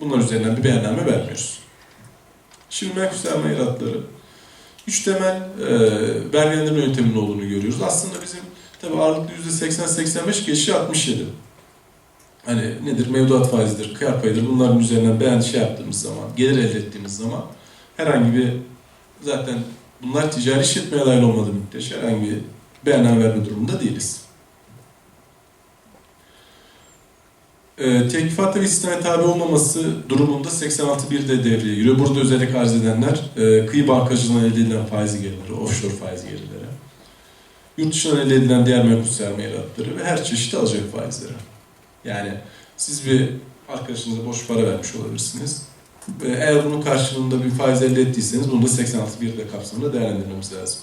Bunlar üzerinden bir beyanname vermiyoruz. Şimdi menkul sermaye iratları. Üç temel e, vergilendirme yönteminin olduğunu görüyoruz. Aslında bizim tabi ağırlıklı %80-85 geçişi 67. Hani nedir? Mevduat faizidir, kıyar payıdır. Bunların üzerinden beğen şey yaptığımız zaman, gelir elde ettiğimiz zaman herhangi bir zaten bunlar ticari işletmeye dahil olmadığı müddetçe herhangi bir beyannen verme durumunda değiliz. E, teklifatta ve istisnaya tabi olmaması durumunda 86.1'de devreye giriyor. Burada özellikle arz edenler e, kıyı bankacılığından elde edilen faizi gelirleri, offshore faiz gelirleri, yurt dışından elde edilen diğer menkul sermaye iratları ve her çeşit alacak faizleri. Yani siz bir arkadaşınıza borç para vermiş olabilirsiniz. Ve eğer bunun karşılığında bir faiz elde ettiyseniz bunu da 86.1'de kapsamında değerlendirmemiz lazım.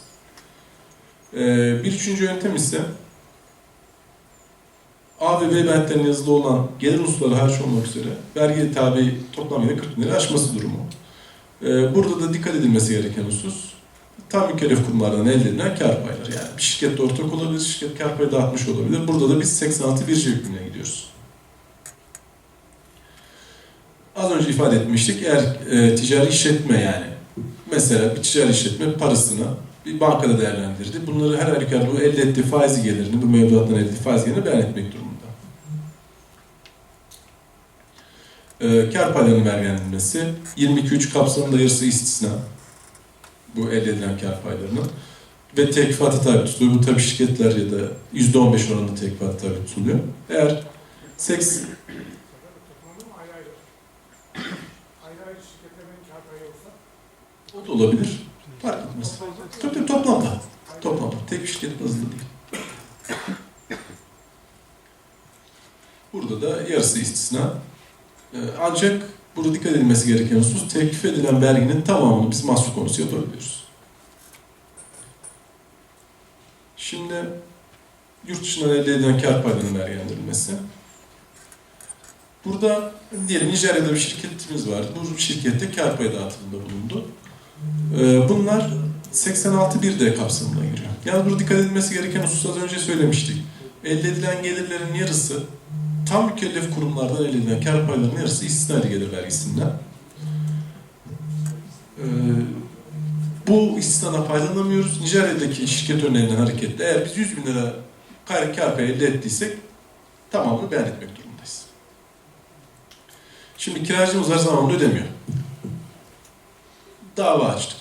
E, bir üçüncü yöntem ise A ve yazılı olan gelir unsurları harç olmak üzere vergi tabi toplam yine 40 bin lira aşması durumu. Ee, burada da dikkat edilmesi gereken husus tam mükellef kurumlardan elde edilen kar payları. Yani bir şirkette ortak olabilir, şirket kar payı dağıtmış olabilir. Burada da biz 86 bir hükmüne gidiyoruz. Az önce ifade etmiştik. Eğer e, ticari işletme yani mesela bir ticari işletme parasını bir bankada değerlendirdi. Bunları her halükarda bu elde ettiği faizi gelirini, bu mevduattan elde ettiği faiz gelirini beyan etmek durumunda. Ee, kar paylarının vergilendirilmesi, 22.3 kapsamında yarısı istisna, bu elde edilen kar paylarının ve tekifata tabi tutuluyor. Bu tabi şirketler ya da %15 oranında tekifata tabi tutuluyor. Eğer seks, o da olabilir. Fark etmez. Tabii tabii toplamda. Toplamda. Tek bir şirket bazında değil. Burada da yarısı istisna. Ee, Ancak burada dikkat edilmesi gereken husus teklif edilen verginin tamamını biz mahsul konusu yapabiliyoruz. Şimdi yurt dışından elde edilen kar paylarının vergilendirilmesi. Burada diyelim Nijerya'da bir şirketimiz var. Bu şirkette kar payı dağıtımında bulundu. Ee, Bunlar 86.1D kapsamına giriyor. Yani burada dikkat edilmesi gereken husus az önce söylemiştik. Elde edilen gelirlerin yarısı tam mükellef kurumlardan elde edilen kar paylarının yarısı istisnai gelir vergisinden. Ee, bu istisnadan faydalanamıyoruz. Nijerya'daki şirket örneğinden hareketle eğer biz 100 bin lira kar, kar payı elde ettiysek tamamını beyan etmek durumundayız. Şimdi kiracımız var zamanında ödemiyor. Dava açtık.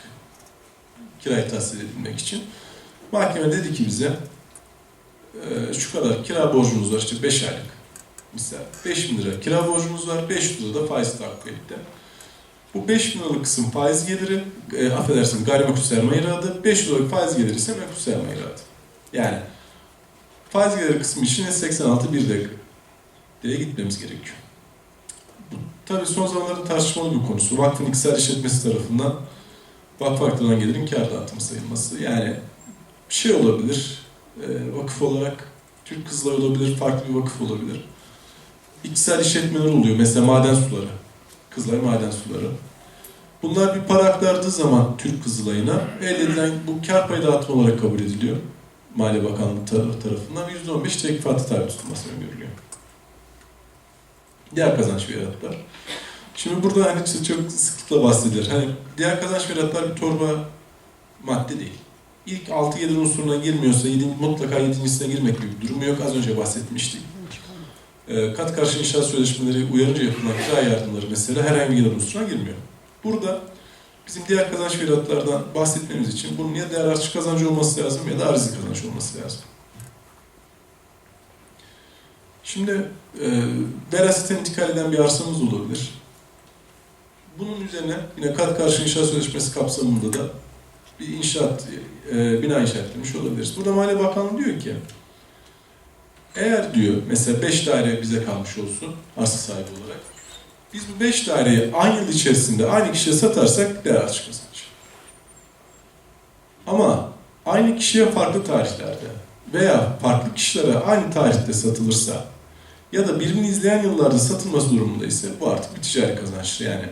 Kirayı tahsil edilmek için. Mahkeme dedi ki bize "Ee, şu kadar kira borcunuz var işte 5 aylık. Mesela 5 bin lira kira borcunuz var, 500 lira da faiz tahakkuk etti. Bu 5 bin liralık kısım faiz geliri, e, affedersin gayrimenkul sermaye iradı, 500 liralık faiz geliri ise menkul sermaye iradı. Yani faiz geliri kısmı için 86 bir de diye gitmemiz gerekiyor. Bu tabii son zamanlarda tartışmalı bir konusu. Vakfın iktisadi işletmesi tarafından vakf aktarılan gelirin kar dağıtımı sayılması. Yani bir şey olabilir, e, vakıf olarak Türk Kızılay olabilir, farklı bir vakıf olabilir. İktisadi işletmeler oluyor, mesela maden suları, Kızılay maden suları. Bunlar bir para aktardığı zaman Türk Kızılay'ına elde edilen bu kar payı dağıtımı olarak kabul ediliyor. Maliye Bakanlığı tar- tarafından %15 teklifatı tabi tutulması öngörülüyor. Diğer kazanç veratlar. Şimdi burada hani çok sıklıkla bahsedilir. Hani diğer kazanç veratlar bir torba madde değil. İlk 6-7 unsuruna girmiyorsa 7, mutlaka 7.sine girmek gibi bir durumu yok. Az önce bahsetmiştik. Ee, kat karşı inşaat sözleşmeleri uyarınca yapılan kira yardımları mesela herhangi bir unsuruna girmiyor. Burada bizim diğer kazanç veratlardan bahsetmemiz için bunun ya değer artış kazancı olması lazım ya da arzi kazanç olması lazım. Şimdi e, verasetten intikal eden bir arsamız olabilir. Bunun üzerine yine kat karşı inşaat sözleşmesi kapsamında da bir inşaat, e, bina inşa ettirmiş olabiliriz. Burada Maliye Bakanlığı diyor ki, eğer diyor mesela 5 daire bize kalmış olsun arsa sahibi olarak, biz bu 5 daireyi aynı yıl içerisinde aynı kişiye satarsak değer artış kazanç. Ama aynı kişiye farklı tarihlerde veya farklı kişilere aynı tarihte satılırsa ya da birbirini izleyen yıllarda satılması durumunda ise bu artık bir ticari kazançtır. Yani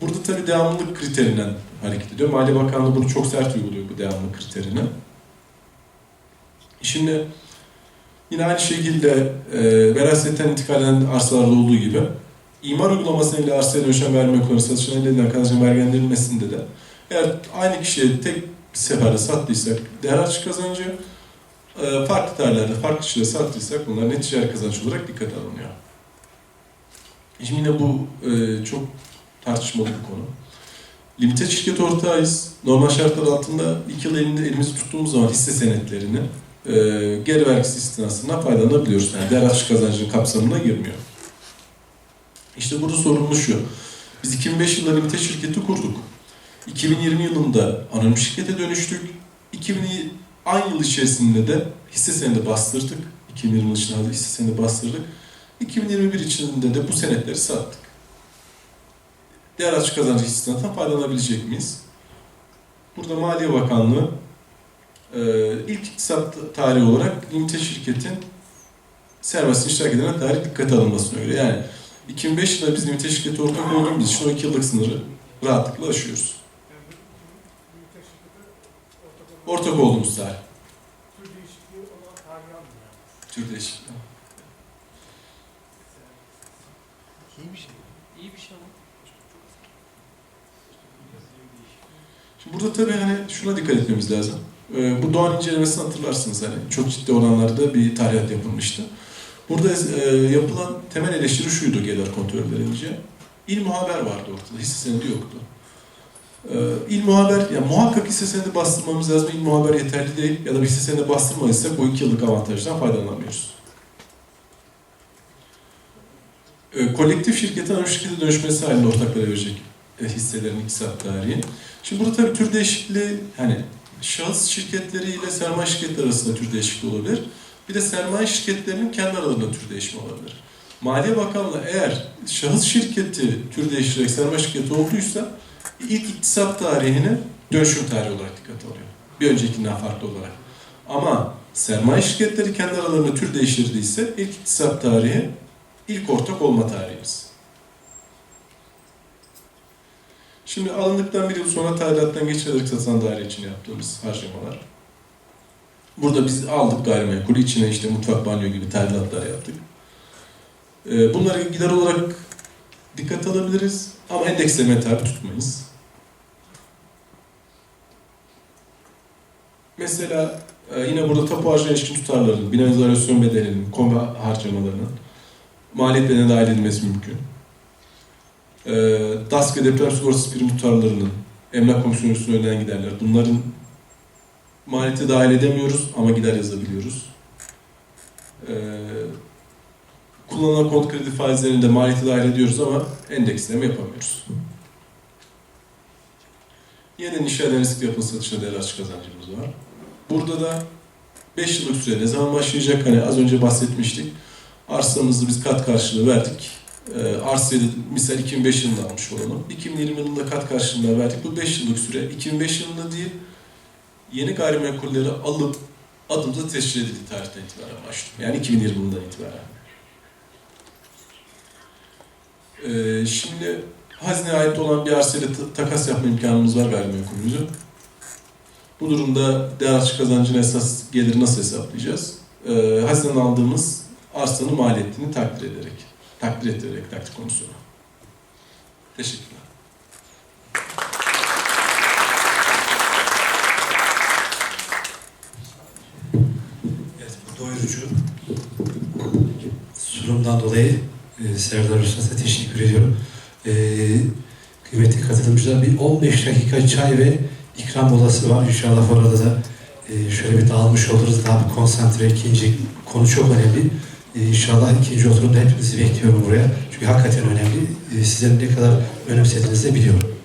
burada tabii devamlılık kriterinden hareket ediyor. Maliye Bakanlığı bunu çok sert uyguluyor bu devamlılık kriterini. Şimdi yine aynı şekilde e, verasetten intikal eden arsalarda olduğu gibi imar uygulamasıyla ile arsaya dönüşen gayrimenkul satışına elinden kazancın vergilendirilmesinde de eğer aynı kişiye tek bir seferde sattıysak değer açık kazancı, e, farklı tarihlerde farklı kişilere sattıysak bunlar net ticari kazanç olarak dikkate alınıyor. Şimdi yine bu e, çok tartışmalı bir konu. Limited şirket ortağıyız. Normal şartlar altında iki yıl elinde, elimizi tuttuğumuz zaman hisse senetlerini e, geri vergisi istinasından faydalanabiliyoruz. Yani değer açık kazancının kapsamına girmiyor. İşte burada sorunumuz şu. Biz 2005 yılında limited şirketi kurduk. 2020 yılında anonim şirkete dönüştük. 2000 aynı yıl içerisinde de hisse senedi bastırdık. 2020 yılı içinde hisse senedi bastırdık. 2021 içinde de bu senetleri sattık. Değer açık kazancı istinatından faydalanabilecek miyiz? Burada Maliye Bakanlığı ilk iktisat tarihi olarak limited şirketin sermayesini iştirak edilen tarih dikkate alınmasını öyle. Yani 2005 yılında biz limited şirketi ortak olduğumuz için o iki yıllık sınırı rahatlıkla aşıyoruz. Ortak olduğumuz tarih. tür değişikliği. Tür. İyi bir şey. İyi bir şey ama. Şimdi burada tabii hani şuna dikkat etmemiz lazım. Ee, bu Doğan incelemesini hatırlarsınız hani çok ciddi oranlarda bir tarihat yapılmıştı. Burada e, yapılan temel eleştiri şuydu gelir kontrollerince. İl muhaber vardı ortada, hisse senedi yoktu. Ee, il muhaber, yani muhakkak hisse senedi bastırmamız lazım, il muhaber yeterli değil ya da bir hisse senedi bastırmadıysak o iki yıllık avantajdan faydalanamıyoruz. Ee, kolektif şirketin anonim şirkete dönüşmesi halinde ortaklara verecek e, hisselerin iktisat tarihi. Şimdi burada tabii tür değişikliği, hani şahıs şirketleri ile sermaye şirketleri arasında tür değişikliği olabilir. Bir de sermaye şirketlerinin kendi aralarında tür değişimi olabilir. Maliye Bakanlığı eğer şahıs şirketi tür değiştirerek sermaye şirketi olduysa ilk iktisat tarihini dönüşüm tarihi olarak dikkate alıyor. Bir öncekinden farklı olarak. Ama sermaye şirketleri kendi aralarında tür değiştirdiyse ilk iktisat tarihi ilk ortak olma tarihimiz. Şimdi alındıktan bir yıl sonra tadilattan geçirilerek satılan daire için yaptığımız harcamalar. Burada biz aldık gayrimenkulü, içine işte mutfak, banyo gibi tadilatlar yaptık. Ee, Bunları gider olarak dikkat alabiliriz ama endeksleme tabi tutmayız. Mesela e, yine burada tapu harcına ilişkin tutarların, bina izolasyon bedelinin, kombi harcamalarının maliyet dahil edilmesi mümkün. E, DASK ve deprem sigortası prim tutarlarının, emlak komisyonu üstüne ödenen giderler. Bunların maliyeti dahil edemiyoruz ama gider yazabiliyoruz. E, kullanılan konut kredi faizlerini de maliyeti dahil ediyoruz ama endeksleme yapamıyoruz. Yeniden inşaat risk yapı satışına değer açık kazancımız var. Burada da 5 yıllık süre ne zaman başlayacak? Hani az önce bahsetmiştik. Arsamızı biz kat karşılığı verdik. E, arsayı da misal 2005 yılında almış olalım. 2020 yılında kat karşılığında verdik. Bu 5 yıllık süre 2005 yılında değil, yeni gayrimenkulleri alıp adımıza teşkil edildiği tarihten itibaren başlıyor. Yani 2020 yılından itibaren. Ee, şimdi hazineye ait olan bir arsayla ta- takas yapma imkanımız var gayrimenkulümüzün. Bu durumda değer açık kazancın esas geliri nasıl hesaplayacağız? Ee, hazineden aldığımız arsanın maliyetini takdir ederek, takdir ettirerek takdir konusunu. Teşekkürler. Evet, bu doyurucu sunumdan dolayı e, Serdar Usta'ya teşekkür ediyorum. E, kıymetli katılımcılar bir 15 dakika çay ve ikram molası var. İnşallah orada da e, şöyle bir dağılmış oluruz. Daha bir konsantre ikinci konu çok önemli. E, inşallah ikinci oturumda hepinizi bekliyorum buraya. Çünkü hakikaten önemli. E, sizlerin ne kadar önemsediğinizi biliyorum.